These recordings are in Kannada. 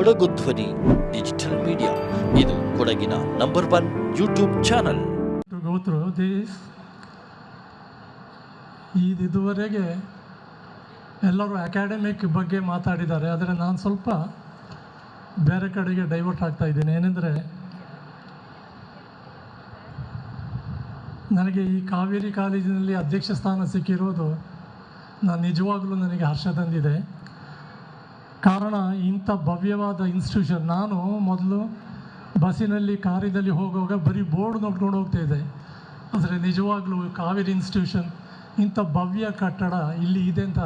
ಕೊಡಗು ಧ್ವನಿ ಡಿಜಿಟಲ್ ಮೀಡಿಯಾ ಇದು ಕೊಡಗಿನ ನಂಬರ್ ಒನ್ ಯೂಟ್ಯೂಬ್ ಚಾನಲ್ ಇದುವರೆಗೆ ಎಲ್ಲರೂ ಅಕಾಡೆಮಿಕ್ ಬಗ್ಗೆ ಮಾತಾಡಿದ್ದಾರೆ. ಆದರೆ ನಾನು ಸ್ವಲ್ಪ ಬೇರೆ ಕಡೆಗೆ ಡೈವರ್ಟ್ ಆಗ್ತಾ ಇದ್ದೀನಿ. ಏನೆಂದರೆ, ನನಗೆ ಈ ಕಾವೇರಿ ಕಾಲೇಜಿನಲ್ಲಿ ಅಧ್ಯಕ್ಷ ಸ್ಥಾನ ಸಿಕ್ಕಿರೋದು, ನಾನು ನಿಜವಾಗಲೂ ನನಗೆ ಹರ್ಷ ತಂದಿದೆ. ಕಾರಣ ಇಂಥ ಭವ್ಯವಾದ ಇನ್ಸ್ಟಿಟ್ಯೂಷನ್ ನಾನು ಮೊದಲು ಬಸ್ಸಿನಲ್ಲಿ, ಕಾರಿನಲ್ಲಿ ಹೋಗುವಾಗ ಬರೀ ಬೋರ್ಡ್ ನೋಡ್ಕೊಂಡು ಹೋಗ್ತಾ ಇದ್ದೆ. ಆದರೆ ನಿಜವಾಗ್ಲೂ ಕಾವೇರಿ ಇನ್ಸ್ಟಿಟ್ಯೂಷನ್ ಇಂಥ ಭವ್ಯ ಕಟ್ಟಡ ಇಲ್ಲಿ ಇದೆ ಅಂತ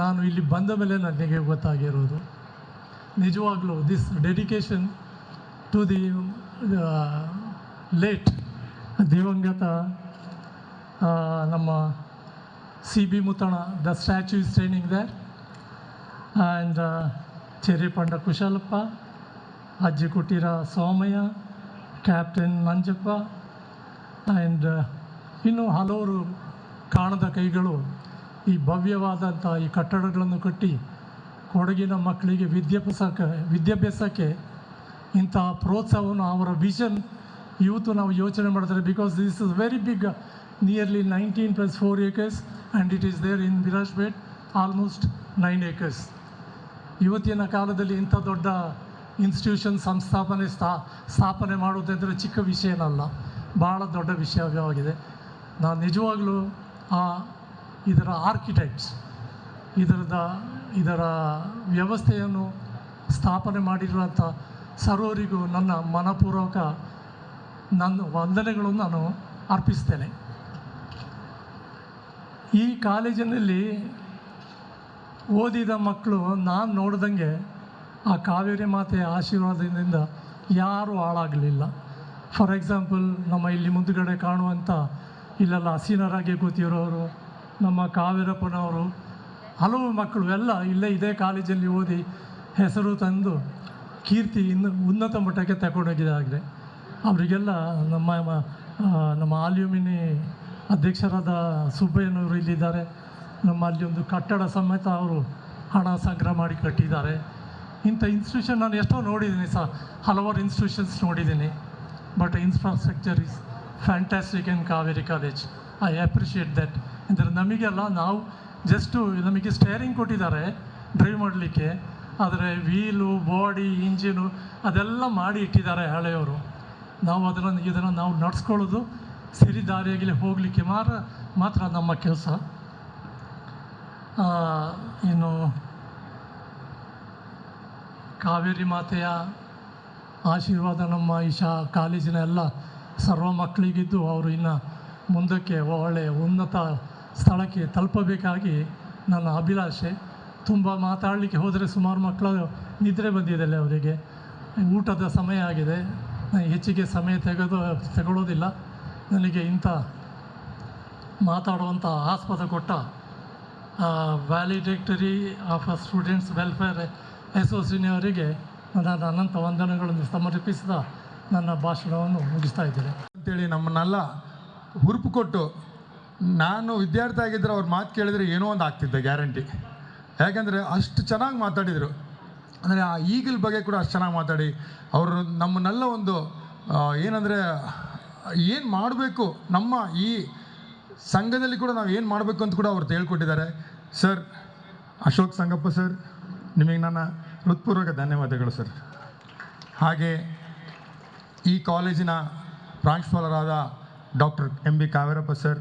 ನಾನು ಇಲ್ಲಿ ಬಂದ ಮೇಲೆ ನನಗೆ ಗೊತ್ತಾಗಿರೋದು. ನಿಜವಾಗ್ಲೂ this dedication to the late ದಿವಂಗತ ನಮ್ಮ C B Muthanna statue is training there and Cheripanda Kushalappa ಅಜ್ಜಿ ಕುಟೀರ ಸೋಮಯ್ಯ ಕ್ಯಾಪ್ಟನ್ ನಂಜಪ್ಪ ಆ್ಯಂಡ್ ಇನ್ನೂ ಹಲವರು ಕಾಣದ ಕೈಗಳು ಈ ಭವ್ಯವಾದಂಥ ಈ ಕಟ್ಟಡಗಳನ್ನು ಕಟ್ಟಿ ಕೊಡಗಿನ ಮಕ್ಕಳಿಗೆ ವಿದ್ಯಾಭ್ಯಾಸಕ್ಕೆ ವಿದ್ಯಾಭ್ಯಾಸಕ್ಕೆ ಇಂತಹ ಪ್ರೋತ್ಸಾಹವನ್ನು ಅವರ ವಿಷನ್ ಇವತ್ತು ನಾವು ಯೋಚನೆ ಮಾಡಿದ್ರೆ because this is very big nearly nineteen plus four acres and it is there in Virajpet almost nine acres ಇವತ್ತಿನ ಕಾಲದಲ್ಲಿ ಇಂಥ ದೊಡ್ಡ ಇನ್ಸ್ಟಿಟ್ಯೂಷನ್ ಸಂಸ್ಥಾಪನೆ ಸ್ಥಾ, ಸ್ಥಾಪನೆ ಮಾಡುವುದೆಂದರೆ ಚಿಕ್ಕ ವಿಷಯನಲ್ಲ ಭಾಳ ದೊಡ್ಡ ವಿಷಯವಾಗಿದೆ. ನಾನು ನಿಜವಾಗಲೂ ಆ ಇದರ ಆರ್ಕಿಟೆಕ್ಟ್ಸ್ ಇದರದ, ಇದರ ವ್ಯವಸ್ಥೆಯನ್ನು ಸ್ಥಾಪನೆ ಮಾಡಿರುವಂಥ ಸರ್ವರಿಗೂ ನನ್ನ ಮನಪೂರ್ವಕ ನನ್ನ ವಂದನೆಗಳನ್ನು ನಾನು ಅರ್ಪಿಸ್ತೇನೆ. ಈ ಕಾಲೇಜಿನಲ್ಲಿ ಓದಿದ ಮಕ್ಕಳು, ನಾನು ನೋಡ್ದಂಗೆ ಆ ಕಾವೇರಿ ಮಾತೆಯ ಆಶೀರ್ವಾದದಿಂದ ಯಾರೂ ಹಾಳಾಗಲಿಲ್ಲ. ಫಾರ್ ಎಕ್ಸಾಂಪಲ್ ನಮ್ಮ ಇಲ್ಲಿ ಮುಂದುಗಡೆ ಕಾಣುವಂಥ ಇಲ್ಲೆಲ್ಲ ಹಸೀನರಾಗಿ ಕೂತಿರೋರು, ನಮ್ಮ ಕಾವೇರಪ್ಪನವರು, ಹಲವು ಮಕ್ಕಳು ಎಲ್ಲ ಇಲ್ಲೇ ಇದೇ ಕಾಲೇಜಲ್ಲಿ ಓದಿ ಹೆಸರು ತಂದು ಕೀರ್ತಿ ಇನ್ನು ಉನ್ನತ ಮಟ್ಟಕ್ಕೆ ತಗೊಂಡೋಗಿದ್ದಾಗಿದೆ ಅವರಿಗೆಲ್ಲ ನಮ್ಮ ನಮ್ಮ ಆಲ್ಯೂಮಿನಿ ಅಧ್ಯಕ್ಷರಾದ ಸುಬ್ಬಯ್ಯನವರು ಇಲ್ಲಿದ್ದಾರೆ. ನಮ್ಮ ಅಲ್ಲಿ ಒಂದು ಕಟ್ಟಡ ಸಮೇತ ಅವರು ಹಣ ಸಂಗ್ರಹ ಮಾಡಿ ಕಟ್ಟಿದ್ದಾರೆ. ಇಂಥ ಇನ್ಸ್ಟಿಟ್ಯೂಷನ್ ನಾನು ಎಷ್ಟೋ ನೋಡಿದ್ದೀನಿ ಸರ್. ಹಲವಾರು ಇನ್ಸ್ಟಿಟ್ಯೂಷನ್ಸ್ ನೋಡಿದ್ದೀನಿ. But infrastructure is fantastic in Cauvery college I appreciate that ಅಂದರೆ ನಮಗೆಲ್ಲ ನಾವು ಜಸ್ಟು ನಮಗೆ ಸ್ಟೇರಿಂಗ್ ಕೊಟ್ಟಿದ್ದಾರೆ ಡ್ರೈವ್ ಮಾಡಲಿಕ್ಕೆ. ಆದರೆ ವೀಲು ಬಾಡಿ ಇಂಜಿನು ಅದೆಲ್ಲ ಮಾಡಿ ಇಟ್ಟಿದ್ದಾರೆ ಹಳೆಯವರು. ನಾವು ಅದನ್ನು ಇದನ್ನು ನಾವು ನಡ್ಸ್ಕೊಳ್ಳೋದು ಸಿರಿದಾರಿಯಾಗಲಿ ಹೋಗಲಿಕ್ಕೆ ಮಾತ್ರ ಮಾತ್ರ ನಮ್ಮ ಕೆಲಸ. ಇನ್ನು ಕಾವೇರಿ ಮಾತೆಯ ಆಶೀರ್ವಾದ ನಮ್ಮ ಈ ಕಾಲೇಜಿನ ಎಲ್ಲ ಸರ್ವ ಮಕ್ಕಳಿಗಿದ್ದು ಅವರು ಇನ್ನು ಮುಂದಕ್ಕೆ ಒಳ್ಳೆಯ ಉನ್ನತ ಸ್ಥಳಕ್ಕೆ ತಲುಪಬೇಕಾಗಿ ನನ್ನ ಅಭಿಲಾಷೆ. ತುಂಬ ಮಾತಾಡಲಿಕ್ಕೆ ಹೋದರೆ ಸುಮಾರು ಮಕ್ಕಳು ನಿದ್ರೆ ಬಂದಿದೆ ಅವರಿಗೆ. ಊಟದ ಸಮಯ ಆಗಿದೆ. ನಾನು ಹೆಚ್ಚಿಗೆ ಸಮಯ ತೆಗೆದು, ತಗೊಳ್ಳೋದಿಲ್ಲ. ನನಗೆ ಇಂಥ ಮಾತಾಡುವಂಥ ಆಸ್ಪದ ಕೊಟ್ಟ valedictory of students welfare association ಅವರಿಗೆ ನಾನು ಅನಂತ ವಂದನೆಗಳನ್ನು ಸಮರ್ಪಿಸಿದ ನನ್ನ ಭಾಷಣವನ್ನು ಮುಗಿಸ್ತಾ ಇದ್ದೇನೆ. ಅಂತೇಳಿ ನಮ್ಮನ್ನೆಲ್ಲ ಹುರುಪು ಕೊಟ್ಟು ನಾನು ವಿದ್ಯಾರ್ಥಿ ಆಗಿದ್ದರೆ ಅವ್ರ ಮಾತು ಕೇಳಿದರೆ ಏನೋ ಒಂದು ಆಗ್ತಿದ್ದೆ ಗ್ಯಾರಂಟಿ ಯಾಕೆಂದರೆ ಅಷ್ಟು ಚೆನ್ನಾಗಿ ಮಾತಾಡಿದರು. ಅಂದರೆ ಆ ಈಗಲ್ ಬಗ್ಗೆ ಕೂಡ ಅಷ್ಟು ಚೆನ್ನಾಗಿ ಮಾತಾಡಿ, ಅವರು ನಮ್ಮನ್ನೆಲ್ಲ ಒಂದು ಏನಂದರೆ ಏನು ಮಾಡಬೇಕು ನಮ್ಮ ಈ ಸಂಘದಲ್ಲಿ ಕೂಡ ನಾವು ಏನು ಮಾಡಬೇಕು ಅಂತ ಕೂಡ ಅವ್ರು ಹೇಳ್ಕೊಟ್ಟಿದ್ದಾರೆ. ಸರ್ ಅಶೋಕ್ ಸಂಗಪ್ಪ ಸರ್ ನಿಮಗೆ ನನ್ನ ಹೃತ್ಪೂರ್ವಕ ಧನ್ಯವಾದಗಳು ಸರ್ ಹಾಗೆ ಈ ಕಾಲೇಜಿನ ಪ್ರಾಂಶುಪಾಲರಾದ doctor M B Kaverappa sir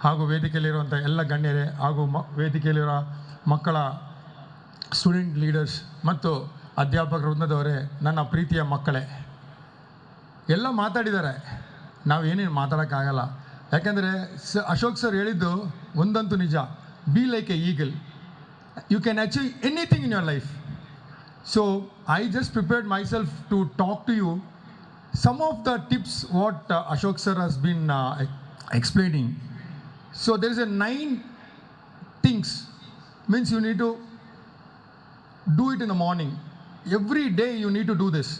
ಹಾಗೂ ವೇದಿಕೆಯಲ್ಲಿರುವಂಥ ಎಲ್ಲ ಗಣ್ಯರೇ ಹಾಗೂ ಮ ವೇದಿಕೆಯಲ್ಲಿರೋ ಮಕ್ಕಳ ಸ್ಟೂಡೆಂಟ್ ಲೀಡರ್ಸ್ ಮತ್ತು ಅಧ್ಯಾಪಕ ವೃಂದದವರೇ, ನನ್ನ ಪ್ರೀತಿಯ ಮಕ್ಕಳೇ. ಎಲ್ಲ ಮಾತಾಡಿದ್ದಾರೆ. ನಾವು ಏನೇನು ಮಾತಾಡೋಕ್ಕಾಗಲ್ಲ. ಯಾಕೆಂದರೆ ಸ ಅಶೋಕ್ ಸರ್ ಹೇಳಿದ್ದು ಒಂದಂತೂ ನಿಜ. Be like a eagle you can achieve anything in your life so I just prepared myself to talk to you some of the tips what Ashok sir has been explaining so there is a nine things means you need to do it in the morning every day you need to do this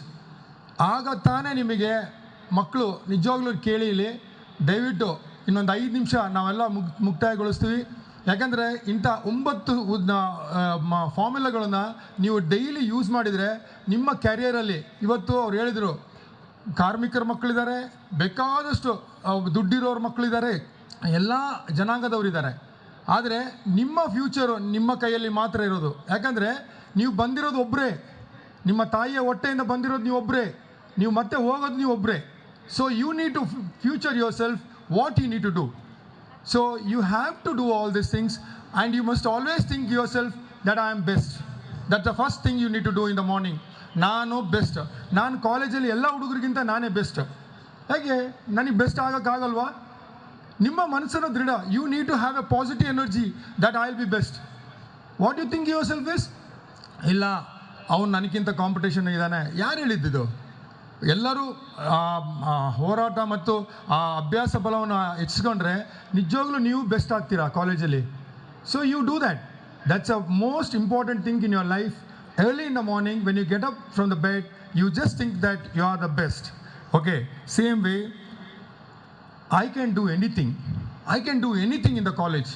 ಆಗ ತಾನೇ ನಿಮಗೆ ಮಕ್ಕಳು ನಿಜವಾಗ್ಲೂ ಕೇಳಿಲಿ ದಯವಿಟ್ಟು ಇನ್ನೊಂದು ಐದು ನಿಮಿಷ ನಾವೆಲ್ಲ ಮುಗ್, ಮುಕ್ತಾಯಗೊಳಿಸ್ತೀವಿ. ಯಾಕಂದರೆ ಇಂಥ ಒಂಬತ್ತು ಫಾರ್ಮುಲಾಗಳನ್ನು ನೀವು ಡೈಲಿ ಯೂಸ್ ಮಾಡಿದರೆ ನಿಮ್ಮ ಕ್ಯಾರಿಯರಲ್ಲಿ ಇವತ್ತು ಅವ್ರು ಹೇಳಿದರು, ಕಾರ್ಮಿಕರ ಮಕ್ಕಳಿದ್ದಾರೆ, ಬೇಕಾದಷ್ಟು ದುಡ್ಡಿರೋರ ಮಕ್ಕಳಿದ್ದಾರೆ, ಎಲ್ಲ ಜನಾಂಗದವರಿದ್ದಾರೆ. ಆದರೆ ನಿಮ್ಮ ಫ್ಯೂಚರು ನಿಮ್ಮ ಕೈಯಲ್ಲಿ ಮಾತ್ರ ಇರೋದು. ಯಾಕಂದರೆ ನೀವು ಬಂದಿರೋದು ಒಬ್ಬರೇ ನಿಮ್ಮ ತಾಯಿಯ ಹೊಟ್ಟೆಯಿಂದ ಬಂದಿರೋದು ನೀವು ಒಬ್ಬರೇ ನೀವು ಮತ್ತೆ ಹೋಗೋದು ನೀವು ಒಬ್ಬರೇ need to future your self what you need to do so you have to do all this things and you must always think your self that I am best that the first thing you need to do in the morning ನಾನು ಬೆಸ್ಟ್ ನಾನು ಕಾಲೇಜಲ್ಲಿ ಎಲ್ಲ ಹುಡುಗರಿಗಿಂತ ನಾನೇ ಬೆಸ್ಟ್ ಹೇಗೆ? ನನಗೆ ಬೆಸ್ಟ್ ಆಗೋಕ್ಕಾಗಲ್ವಾ? ನಿಮ್ಮ ಮನಸ್ಸನ್ನು ದೃಢ. You need to have a positive energy that I will be best what you think your self is ಇಲ್ಲ, ಅವನು ನನಗಿಂತ ಕಾಂಪಿಟೇಷನ್ ಇದ್ದಾನೆ. ಯಾರು ಹೇಳಿದ್ದಿದ್ದು ಎಲ್ಲರೂ ಹೋರಾಟ ಮತ್ತು ಆ ಅಭ್ಯಾಸ ಬಲವನ್ನು ಹೆಚ್ಚಿಸ್ಕೊಂಡ್ರೆ ನಿಜವಾಗ್ಲೂ ನೀವು ಬೆಸ್ಟ್ ಆಗ್ತೀರಾ ಕಾಲೇಜಲ್ಲಿ so you do that that's a most important thing in your life early in the morning when you get up from the bed you just think that you are the best okay same way I can do anything. I can do anything in the college.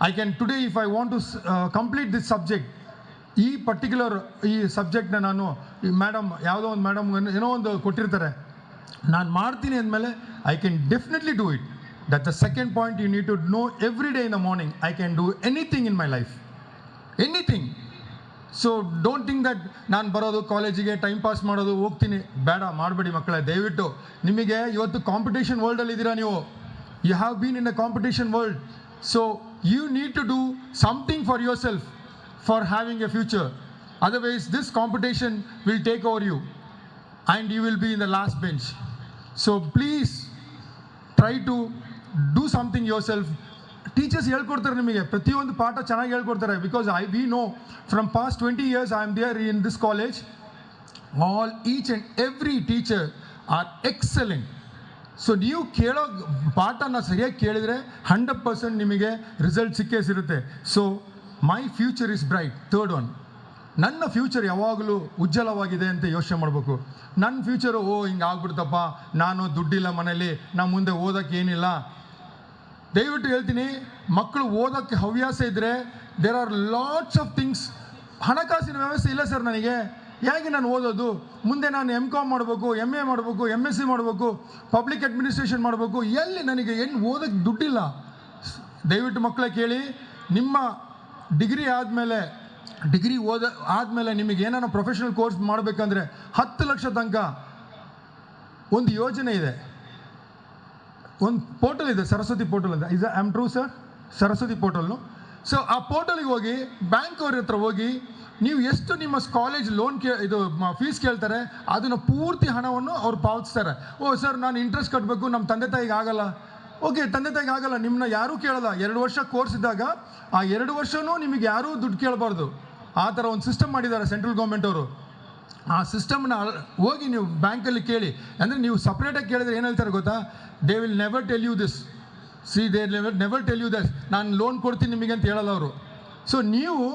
I can today if I want to uh, complete this. ಈ ಪರ್ಟಿಕ್ಯುಲರ್ ಈ ಸಬ್ಜೆಕ್ಟ್ನ ನಾನು ಈ ಮೇಡಮ್ ಯಾವುದೋ ಒಂದು ಮೇಡಮ್ ಏನೋ ಒಂದು ಕೊಟ್ಟಿರ್ತಾರೆ. ನಾನು ಮಾಡ್ತೀನಿ ಅಂದಮೇಲೆ I can definitely do it that the second point you need to know every day in the morning I can do anything in my life anything so don't think that ನಾನು ಬರೋದು ಕಾಲೇಜಿಗೆ ಟೈಮ್ ಪಾಸ್ ಮಾಡೋದು ಹೋಗ್ತೀನಿ. ಬೇಡ, ಮಾಡಬೇಡಿ ಮಕ್ಕಳೇ, ದಯವಿಟ್ಟು. ನಿಮಗೆ ಇವತ್ತು ಕಾಂಪಿಟೇಷನ್ ವರ್ಲ್ಡಲ್ಲಿ ಇದ್ದೀರಾ ನೀವು? You have been in a competition world so you need to do something for your self for having a future otherwise this competition will take over you and you will be in the last bench so please try to do something your self teachers ಹೇಳ್ಕೊಡ್ತಾರೆ ನಿಮಗೆ ಪ್ರತಿಯೊಂದು ಪಾಠ ಚೆನ್ನಾಗಿ ಹೇಳ್ಕೊಡ್ತಾರೆ because I we know from past twenty years I am there in this college all each and every teacher are excellent so ನೀವು ಕೇಳೋ ಪಾಠನ ಸರಿಯಾಗಿ ಕೇಳಿದರೆ ಹಂಡ್ರೆಡ್ ಪರ್ಸೆಂಟ್ ನಿಮಗೆ ರಿಸಲ್ಟ್ ಸಿಕ್ಕೇ ಸಿರುತ್ತೆ so my future is bright third one ನನ್ನ ಫ್ಯೂಚರ್ ಯಾವಾಗಲೂ ಉಜ್ವಲವಾಗಿದೆ ಅಂತ ಯೋಚನೆ ಮಾಡಬೇಕು. ನನ್ನ ಫ್ಯೂಚರು ಓ, ಹಿಂಗೆ ಆಗ್ಬಿಡ್ತಪ್ಪ. ನಾನು ದುಡ್ಡಿಲ್ಲ ಮನೇಲಿ. ನಾ ಮುಂದೆ ಓದೋಕ್ಕೆ ಏನಿಲ್ಲ. ದಯವಿಟ್ಟು ಹೇಳ್ತೀನಿ ಮಕ್ಕಳು ಓದೋಕ್ಕೆ ಹವ್ಯಾಸ ಇದ್ದರೆ there are lots of things ಹಣಕಾಸಿನ ವ್ಯವಸ್ಥೆ ಇಲ್ಲ ಸರ್ ನನಗೆ. ಹೇಗೆ ನಾನು ಓದೋದು? ಮುಂದೆ ನಾನು ಎಂ ಕಾಮ್ ಮಾಡಬೇಕು ಎಂ ಎ ಮಾಡಬೇಕು ಎಂ ಎಸ್ ಸಿ ಮಾಡಬೇಕು ಪಬ್ಲಿಕ್ ಅಡ್ಮಿನಿಸ್ಟ್ರೇಷನ್ ಮಾಡಬೇಕು. ಎಲ್ಲಿ ನನಗೆ ಏನು ಓದೋಕ್ಕೆ ದುಡ್ಡಿಲ್ಲ? ದಯವಿಟ್ಟು ಮಕ್ಕಳೇ ಕೇಳಿ, ನಿಮ್ಮ ಡಿಗ್ರಿ ಆದಮೇಲೆ, ಡಿಗ್ರಿ ಓದ, ಆದಮೇಲೆ ನಿಮಗೆ ಏನಾರ ಪ್ರೊಫೆಷನಲ್ ಕೋರ್ಸ್ ಮಾಡಬೇಕಂದ್ರೆ ಹತ್ತು ಲಕ್ಷ ತನಕ ಒಂದು ಯೋಜನೆ ಇದೆ. ಒಂದು ಪೋರ್ಟಲ್ ಇದೆ, ಸರಸ್ವತಿ ಪೋರ್ಟಲ್ ಇದೆ is am true sir Saraswati ಪೋರ್ಟಲ್ನು so ಆ ಪೋರ್ಟಲ್ಗೆ ಹೋಗಿ ಬ್ಯಾಂಕ್ ಅವ್ರ ಹತ್ರ ಹೋಗಿ, ನೀವು ಎಷ್ಟು ನಿಮ್ಮ ಕಾಲೇಜ್ ಲೋನ್ ಕೇ, ಇದು ಫೀಸ್ ಕೇಳ್ತಾರೆ, ಅದನ್ನು ಪೂರ್ತಿ ಹಣವನ್ನು ಅವ್ರು ಪಾವತಿಸ್ತಾರೆ. ಓ ಸರ್ ನಾನು ಇಂಟ್ರೆಸ್ಟ್ ಕಟ್ಟಬೇಕು ನಮ್ಮ ತಂದೆ ತಾಯಿಗೆ ಆಗಲ್ಲ. ಓಕೆ, ತಂದೆ ತಾಯಿಗೆ ಆಗಲ್ಲ ನಿಮ್ಮನ್ನ ಯಾರೂ ಕೇಳಲ್ಲ. ಎರಡು ವರ್ಷ ಕೋರ್ಸ್ ಇದ್ದಾಗ ಆ ಎರಡು ವರ್ಷವೂ ನಿಮಗೆ ಯಾರೂ ದುಡ್ಡು ಕೇಳಬಾರ್ದು. ಆ ಥರ ಒಂದು ಸಿಸ್ಟಮ್ ಮಾಡಿದ್ದಾರೆ ಸೆಂಟ್ರಲ್ ಗೌರ್ಮೆಂಟ್ ಅವರು. ಆ ಸಿಸ್ಟಮ್ನ ಹೋಗಿ ನೀವು ಬ್ಯಾಂಕಲ್ಲಿ ಕೇಳಿ. ಅಂದರೆ ನೀವು ಸಪ್ರೇಟಾಗಿ ಕೇಳಿದ್ರೆ ಏನು ಹೇಳ್ತಾರೆ ಗೊತ್ತಾ? They will never tell you this see they never never tell you this ನಾನು ಲೋನ್ ಕೊಡ್ತೀನಿ ನಿಮಗೆ ಅಂತ ಹೇಳಲ್ಲ ಅವರು. ಸೊ ನೀವು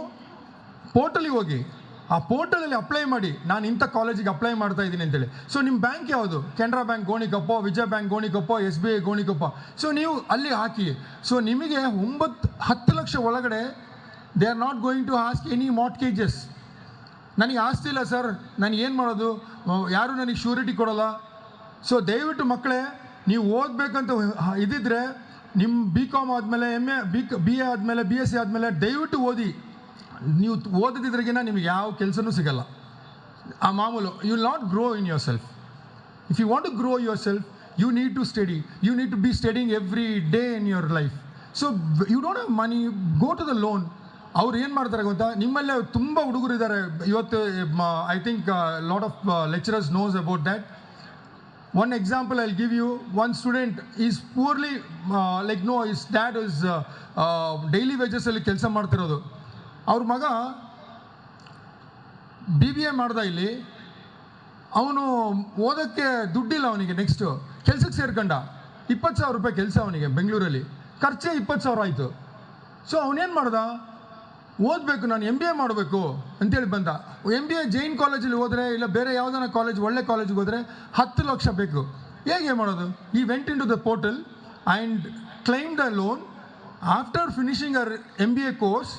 ಪೋರ್ಟಲಿಗೆ ಹೋಗಿ ಆ ಪೋರ್ಟಲಲ್ಲಿ ಅಪ್ಲೈ ಮಾಡಿ, ನಾನು ಇಂಥ ಕಾಲೇಜಿಗೆ ಅಪ್ಲೈ ಮಾಡ್ತಾ ಇದ್ದೀನಿ ಅಂತೇಳಿ. ಸೊ ನಿಮ್ಮ ಬ್ಯಾಂಕ್ ಯಾವುದು? Canara bank Gonikoppa, Vijaya bank Gonikoppa S B I Gonikoppa. So ನೀವು ಅಲ್ಲಿ ಹಾಕಿ. ಸೊ ನಿಮಗೆ ಒಂಬತ್ತು ಹತ್ತು ಲಕ್ಷ ಒಳಗಡೆ they are not going to ask any mortgages ನನಗೆ ಆಸ್ತಿ ಇಲ್ಲ ಸರ್, ನಾನು ಏನು ಮಾಡೋದು? ಯಾರು ನನಗೆ ಶ್ಯೂರಿಟಿ ಕೊಡೋಲ್ಲ? ಸೊ ದಯವಿಟ್ಟು ಮಕ್ಕಳೇ, ನೀವು ಓದಬೇಕಂತ ಇದ್ದಿದ್ರೆ ನಿಮ್ಮ ಬಿ ಕಾಮ್ ಆದಮೇಲೆ M A B B A ಆದಮೇಲೆ ಬಿ ಎಸ್ ಸಿ ಆದಮೇಲೆ ದಯವಿಟ್ಟು ಓದಿ. ನೀವು ಓದದಿದ್ರಿಗಿನ ನಿಮಗೆ ಯಾವ ಕೆಲಸನೂ ಸಿಗಲ್ಲ. ಆ ಮಾಮೂಲು you will not grow in your self if you want to grow your self you need to study you need to be studying every day in your life so you don't have money go to the loan ಅವ್ರು ಏನು ಮಾಡ್ತಾರೆ ಗೊತ್ತಾ? ನಿಮ್ಮಲ್ಲೇ ತುಂಬ ಹುಡುಗರು ಇದ್ದಾರೆ. ಇವತ್ತು I think lot of lecturers knows about that one example I give you one student is poorly like no is dad is daily ವೇಜಸಲ್ಲಿ ಕೆಲಸ ಮಾಡ್ತಿರೋದು. ಅವ್ರ ಮಗ ಬಿ ಬಿ ಎ ಮಾಡ್ದ ಇಲ್ಲಿ. ಅವನು ಓದೋಕ್ಕೆ ದುಡ್ಡಿಲ್ಲ ಅವನಿಗೆ ನೆಕ್ಸ್ಟು ಕೆಲ್ಸಕ್ಕೆ ಸೇರ್ಕೊಂಡ. ಇಪ್ಪತ್ತು ಸಾವಿರ ರೂಪಾಯಿ ಕೆಲಸ ಅವನಿಗೆ ಬೆಂಗಳೂರಲ್ಲಿ. ಖರ್ಚೇ ಇಪ್ಪತ್ತು ಸಾವಿರ ಆಯಿತು. ಸೊ ಅವನೇನು ಮಾಡ್ದ? ಓದಬೇಕು ನಾನು ಎಂ ಬಿ ಎ ಮಾಡಬೇಕು ಅಂತೇಳಿ ಬಂದ. ಎಂ ಬಿ ಎ ಜೈನ್ ಕಾಲೇಜಲ್ಲಿ ಹೋದರೆ ಇಲ್ಲ ಬೇರೆ ಯಾವುದಾನ ಕಾಲೇಜ್ ಒಳ್ಳೆ ಕಾಲೇಜಿಗೆ ಹೋದರೆ ಹತ್ತು ಲಕ್ಷ ಬೇಕು. ಹೇಗೆ ಮಾಡೋದು? ಈ went into the portal and claim the loan after finishing our M B A course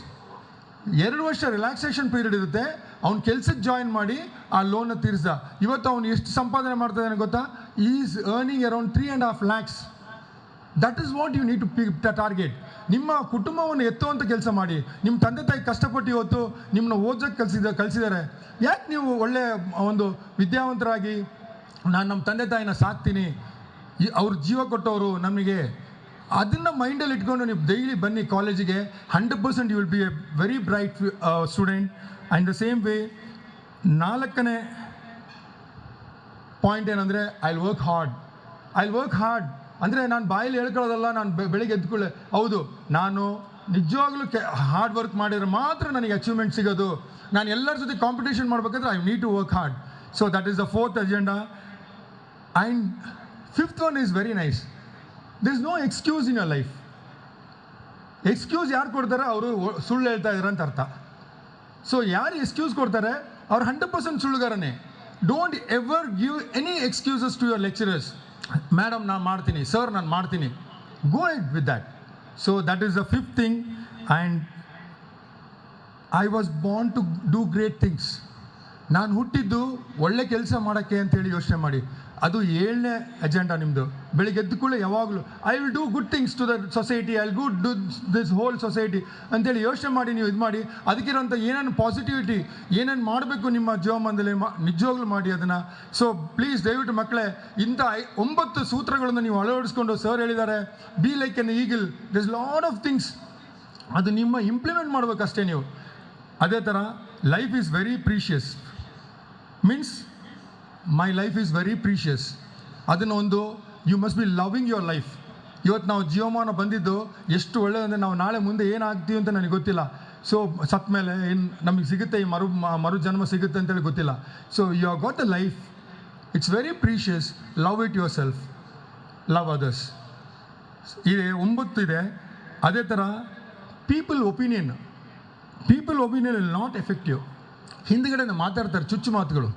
ಎರಡು ವರ್ಷ ರಿಲ್ಯಾಕ್ಸೇಷನ್ ಪೀರಿಯಡ್ ಇರುತ್ತೆ. ಅವ್ನು ಕೆಲ್ಸಕ್ಕೆ ಜಾಯಿನ್ ಮಾಡಿ ಆ ಲೋನ್ನ ತೀರಿಸ್ದ. ಇವತ್ತು ಅವ್ನು ಎಷ್ಟು ಸಂಪಾದನೆ ಮಾಡ್ತಾ ಗೊತ್ತಾ? Is earning around three and half lakhs that is what you need to be target ನಿಮ್ಮ ಕುಟುಂಬವನ್ನು ಎತ್ತುವಂಥ ಕೆಲಸ ಮಾಡಿ. ನಿಮ್ಮ ತಂದೆ ತಾಯಿ ಕಷ್ಟಪಟ್ಟು ಇವತ್ತು ನಿಮ್ಮನ್ನ ಓದೋಕ್ಕೆ ಕಲಿಸಿದ ಕಲಿಸಿದ್ದಾರೆ ಯಾಕೆ ನೀವು ಒಳ್ಳೆ ಒಂದು ವಿದ್ಯಾವಂತರಾಗಿ, ನಾನು ನಮ್ಮ ತಂದೆ ತಾಯಿನ ಸಾಕ್ತೀನಿ ಅವ್ರ ಜೀವ ಕೊಟ್ಟವರು ನಮಗೆ ಅದನ್ನು ಮೈಂಡಲ್ಲಿ ಇಟ್ಕೊಂಡು ನೀವು ಡೈಲಿ ಬನ್ನಿ ಕಾಲೇಜಿಗೆ hundred percent you will be a very bright student and the same way ನಾಲ್ಕನೇ ಪಾಯಿಂಟ್ ಏನಂದರೆ I work hard I work hard ಅಂದರೆ ನಾನು ಬಾಯಲ್ಲಿ ಹೇಳ್ಕೊಳ್ಳೋದಲ್ಲ, ನಾನು ಬೆಳಿಗ್ಗೆ ಎದ್ಕೊಳ್ಳೆ ಹೌದು, ನಾನು ನಿಜವಾಗ್ಲೂ ಕೆ ಹಾರ್ಡ್ ವರ್ಕ್ ಮಾಡಿದ್ರೆ ಮಾತ್ರ ನನಗೆ ಅಚೀವ್ಮೆಂಟ್ ಸಿಗೋದು. ನಾನು ಎಲ್ಲರ ಜೊತೆ ಕಾಂಪಿಟೇಷನ್ ಮಾಡಬೇಕಾದ್ರೆ I need to work hard so that is the fourth agenda and fifth one is very nice there is no excuse in your life excuse ಯಾರು ಕೊಡ್ತಾರೆ? ಅವರು ಸುಳ್ಳು ಹೇಳ್ತಾ ಇದ್ದಾರೆ ಅಂತ ಅರ್ಥ. ಸೊ ಯಾರು ಎಕ್ಸ್ಕ್ಯೂಸ್ ಕೊಡ್ತಾರೆ? ಅವ್ರು hundred percent ಸುಳ್ಳುಗಾರನೇ. Don't ever give any excuses to your lecturers madam ನಾನು ಮಾಡ್ತೀನಿ. ಸರ್ ನಾನು ಮಾಡ್ತೀನಿ. Go it with that so that is the fifth thing and I was born to do great things ನಾನು ಹುಟ್ಟಿದ್ದು ಒಳ್ಳೆ ಕೆಲಸ ಮಾಡೋಕ್ಕೆ ಅಂತೇಳಿ ಯೋಚನೆ ಮಾಡಿ. ಅದು ಏಳನೇ ಅಜೆಂಡಾ ನಿಮ್ಮದು ಬೆಳಿಗ್ಗೆ ಎದ್ದು ಕೂಡ ಯಾವಾಗಲೂ I will do good things to the society I good do this whole society ಅಂತೇಳಿ ಯೋಚನೆ ಮಾಡಿ, ನೀವು ಇದು ಮಾಡಿ. ಅದಕ್ಕಿರೋಂಥ ಏನೇನು ಪಾಸಿಟಿವಿಟಿ ಏನೇನು ಮಾಡಬೇಕು ನಿಮ್ಮ ಜೀವಮಾನದಲ್ಲಿ ಮಾ, ನಿಜವಾಗ್ಲೂ ಮಾಡಿ ಅದನ್ನು. ಸೊ ಪ್ಲೀಸ್ ದಯವಿಟ್ಟು ಮಕ್ಕಳೇ ಇಂಥ ಐ, ಒಂಬತ್ತು ಸೂತ್ರಗಳನ್ನು ನೀವು ಅಳವಡಿಸ್ಕೊಂಡು ಸರ್ ಹೇಳಿದ್ದಾರೆ. Be like an eagle this lot of things ಅದು ನಿಮ್ಮ ಇಂಪ್ಲಿಮೆಂಟ್ ಮಾಡಬೇಕಷ್ಟೇ ನೀವು. ಅದೇ ಥರ life is very precious means my life is very precious ಅದನ್ನು ಒಂದು you must be loving your life ಇವತ್ತು ನಾವು ಜೀವಮಾನ ಬಂದಿದ್ದು, ಎಷ್ಟು ಒಳ್ಳೆಯದಂದರೆ ನಾವು ನಾಳೆ ಮುಂದೆ ಏನಾಗ್ತೀವಿ ಅಂತ ನನಗೆ ಗೊತ್ತಿಲ್ಲ. ಸೊ ಸತ್ ಮೇಲೆ ಏನು ನಮಗೆ ಸಿಗುತ್ತೆ, ಈ ಮರು ಮರು ಜನ್ಮ ಸಿಗುತ್ತೆ ಅಂತೇಳಿ ಗೊತ್ತಿಲ್ಲ. So you are got a life it's very precious love it your self love others ಇದೆ, ಒಂಬತ್ತು ಇದೆ. ಅದೇ ಥರ people opinion people opinion will not effective ಹಿಂದ್ಗಡೆ ಮಾತಾಡ್ತಾರೆ ಚುಚ್ಚು ಮಾತುಗಳು.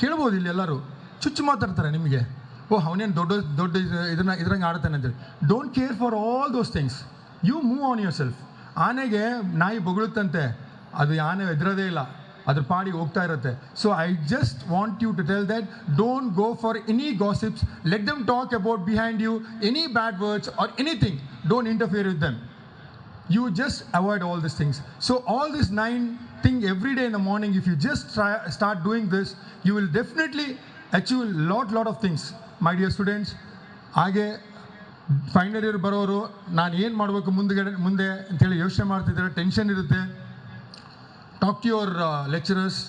ಕೇಳ್ಬೋದು ಇಲ್ಲಿ ಎಲ್ಲರೂ. ಚುಚ್ಚು ಮಾತಾಡ್ತಾರೆ ನಿಮಗೆ. ಓ ಅವನೇನು ದೊಡ್ಡ ದೊಡ್ಡ ಇದು- ಇದನ್ನ ಇದ್ರಂಗೆ ಆಡ್ತಾನೆ ಅಂತೇಳಿ don't care for all those things you move on your self ಆನೆಗೆ ನಾಯಿ ಬೊಗಳುತ್ತಂತೆ. ಅದು ಆನೆ ಎದುರೋದೇ ಇಲ್ಲ. ಅದ್ರ ಪಾಡಿಗೆ ಹೋಗ್ತಾ ಇರುತ್ತೆ. So I just want you to tell that don't go for any gossips let them talk about behind you any bad words or anything don't interfere with them you just avoid all these things so all this nine thing every day in the morning if you just try start doing this you will definitely achieve lot lot of things my dear students ಹಾಗೆ ಫೈನಲ್ ಇಯರ್ ಬರೋರು ನಾನು ಏನು ಮಾಡಬೇಕು ಮುಂದೆಗಡೆ ಮುಂದೆ ಅಂತೇಳಿ ಯೋಚನೆ ಮಾಡ್ತಿದ್ದಾರೆ ಟೆನ್ಷನ್ ಇರುತ್ತೆ talk to your lecturers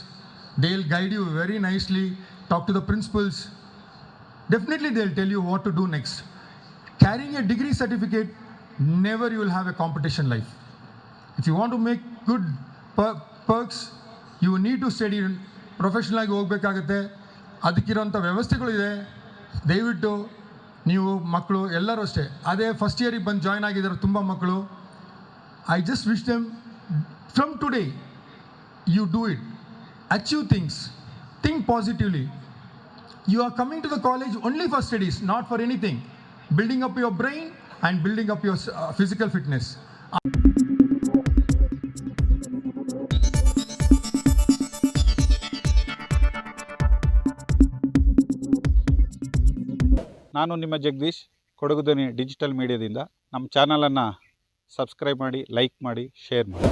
they will guide you very nicely talk to the principals definitely they'll tell you what to do next. Carrying a degree certificate, never you will have a competition life. If you want to make good per- perks, you need to study professional ಆಗಿ ಹೋಗ್ಬೇಕಾಗತ್ತೆ ಅದಕ್ಕಿರೋಂಥ ವ್ಯವಸ್ಥೆಗಳಿದೆ ದಯವಿಟ್ಟು ನೀವು ಮಕ್ಕಳು ಎಲ್ಲರೂ ಅಷ್ಟೇ ಅದೇ ಫಸ್ಟ್ ಇಯರಿಗೆ ಬಂದು ಜಾಯ್ನ್ ಆಗಿದ್ದಾರೆ ತುಂಬ ಮಕ್ಕಳು I just wish them from today you do it. Achieve things. Think positively. You are coming to the college only for studies, not for anything. Building up your brain and building up your uh, physical fitness. ನಾನು ನಿಮ್ಮ ಜಗದೀಶ್ ಕೊಡಗು ಧ್ವನಿ ಡಿಜಿಟಲ್ ಮೀಡಿಯಾದಿಂದ ನಮ್ಮ ಚಾನಲನ್ನು ಸಬ್ಸ್ಕ್ರೈಬ್ ಮಾಡಿ ಲೈಕ್ ಮಾಡಿ ಶೇರ್ ಮಾಡಿ